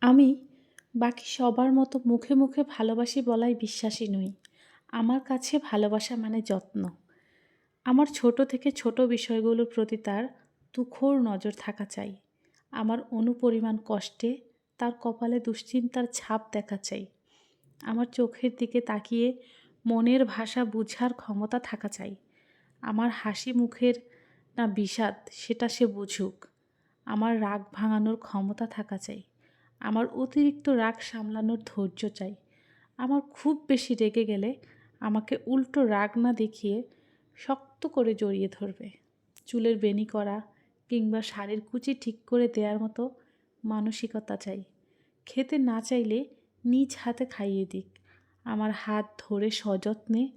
আমি বাকি সবার মতো মুখে মুখে ভালোবাসি বলায় বিশ্বাসী নই। আমার কাছে ভালোবাসা মানে যত্ন। আমার ছোট থেকে ছোট বিষয়গুলোর প্রতি তার তুখোর নজর থাকা চাই। আমার অনুপরিমাণ কষ্টে তার কপালে দুশ্চিন্তার ছাপ দেখা চাই। আমার চোখের দিকে তাকিয়ে মনের ভাষা বুঝার ক্ষমতা থাকা চাই। আমার হাসি মুখের না বিষাদ, সেটা সে বুঝুক। আমার রাগ ভাঙানোর ক্ষমতা থাকা চাই। আমার অতিরিক্ত রাগ সামলানোর ধৈর্য চাই। আমার খুব বেশি রেগে গেলে আমাকে উল্টো রাগ না দেখিয়ে শক্ত করে জড়িয়ে ধরবে। চুলের বেনি করা কিংবা শাড়ির কুচি ঠিক করে দেওয়ার মতো মানসিকতা চাই। খেতে না চাইলে নিজ হাতে খাইয়ে দিক। আমার হাত ধরে সযত্নে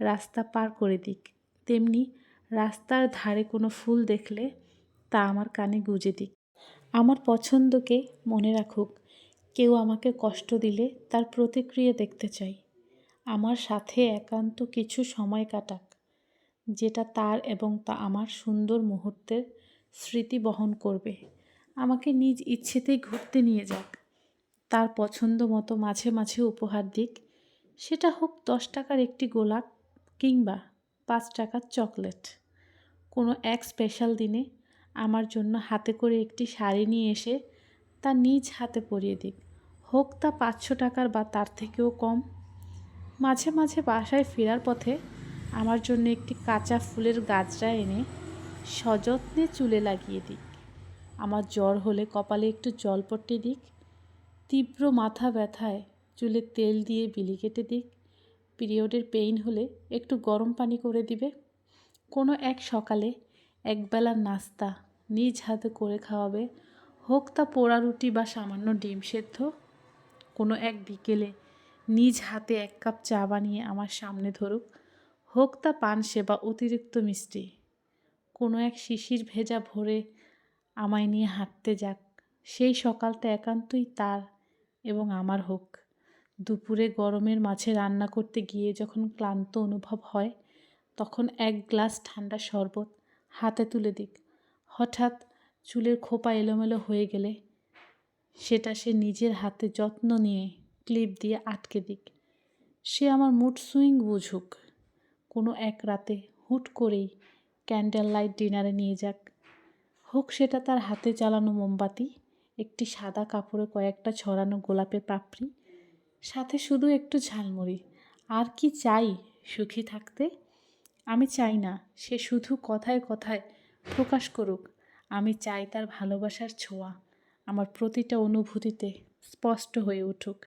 রাস্তা পার করে দিক। তেমনি রাস্তার ধারে কোনো ফুল দেখলে তা আমার কানে গুজে দিক। আমার পছন্দকে মনে রাখুক। কেউ আমাকে কষ্ট দিলে তার প্রতিক্রিয়া দেখতে চাই। আমার সাথে একান্ত কিছু সময় কাটাক, যেটা তার এবং তা আমার সুন্দর মুহূর্তের স্মৃতি বহন করবে। আমাকে নিজ ইচ্ছেতেই ঘুরতে নিয়ে যাক। তার পছন্দ মতো মাঝে মাঝে উপহার দিক। সেটা হোক দশ টাকার একটি গোলাপ কিংবা পাঁচ টাকার চকলেট। কোনো এক স্পেশাল দিনে আমার জন্য হাতে করে একটি শাড়ি নিয়ে এসে তা নিজ হাতে পরিয়ে দিক। হোক তা পাঁচশো টাকার বা তার থেকেও কম। মাঝে মাঝে বাসায় ফেরার পথে আমার জন্য একটি কাঁচা ফুলের গাছরা এনে সযত্নে চুলে লাগিয়ে দিক। আমার জ্বর হলে কপালে একটু জল জলপট্টি দিক। তীব্র মাথা ব্যথায় চুলে তেল দিয়ে বিলি কেটে দিক। পিরিয়ডের পেইন হলে একটু গরম পানি করে দিবে। কোনো এক সকালে একবেলা নাস্তা নিজ হাতে করে খাওয়াবে। হোক তা পোড়া রুটি বা সামান্য ডিম সেদ্ধ। কোনো এক বিকেলে নিজ হাতে এক কাপ চা বানিয়ে আমার সামনে ধরুক। হোক তা পান সেবা অতিরিক্ত মিষ্টি। কোনো এক শিশির ভেজা ভরে আমায় নিয়ে হাঁটতে যাক। সেই সকালটা একান্তই তার এবং আমার হোক। দুপুরে গরমের মাঝে রান্না করতে গিয়ে যখন ক্লান্ত অনুভব হয়, তখন এক গ্লাস ঠান্ডা শরবত হাতে তুলে দিক। হঠাৎ চুলের খোপা এলোমেলো হয়ে গেলে সেটা সে নিজের হাতে যত্ন নিয়ে ক্লিপ দিয়ে আটকে দিক। সে আমার মুড সুইং বুঝুক। কোনো এক রাতে হুট করেই ক্যান্ডেল লাইট ডিনারে নিয়ে যাক। হোক সেটা তার হাতে চালানো মোমবাতি, একটি সাদা কাপড়ে কয়েকটা ছড়ানো গোলাপের পাপড়ি, সাথে শুধু একটু ঝালমুড়ি। আর কি চাই সুখী থাকতে? আমি চাই না, সে শুধু কথায় কথায় প্রকাশ করুক আমি চাই তার ভালোবাসার ছোঁয়া। আমার প্রতিটা অনুভূতিতে স্পষ্ট হয়ে উঠুক।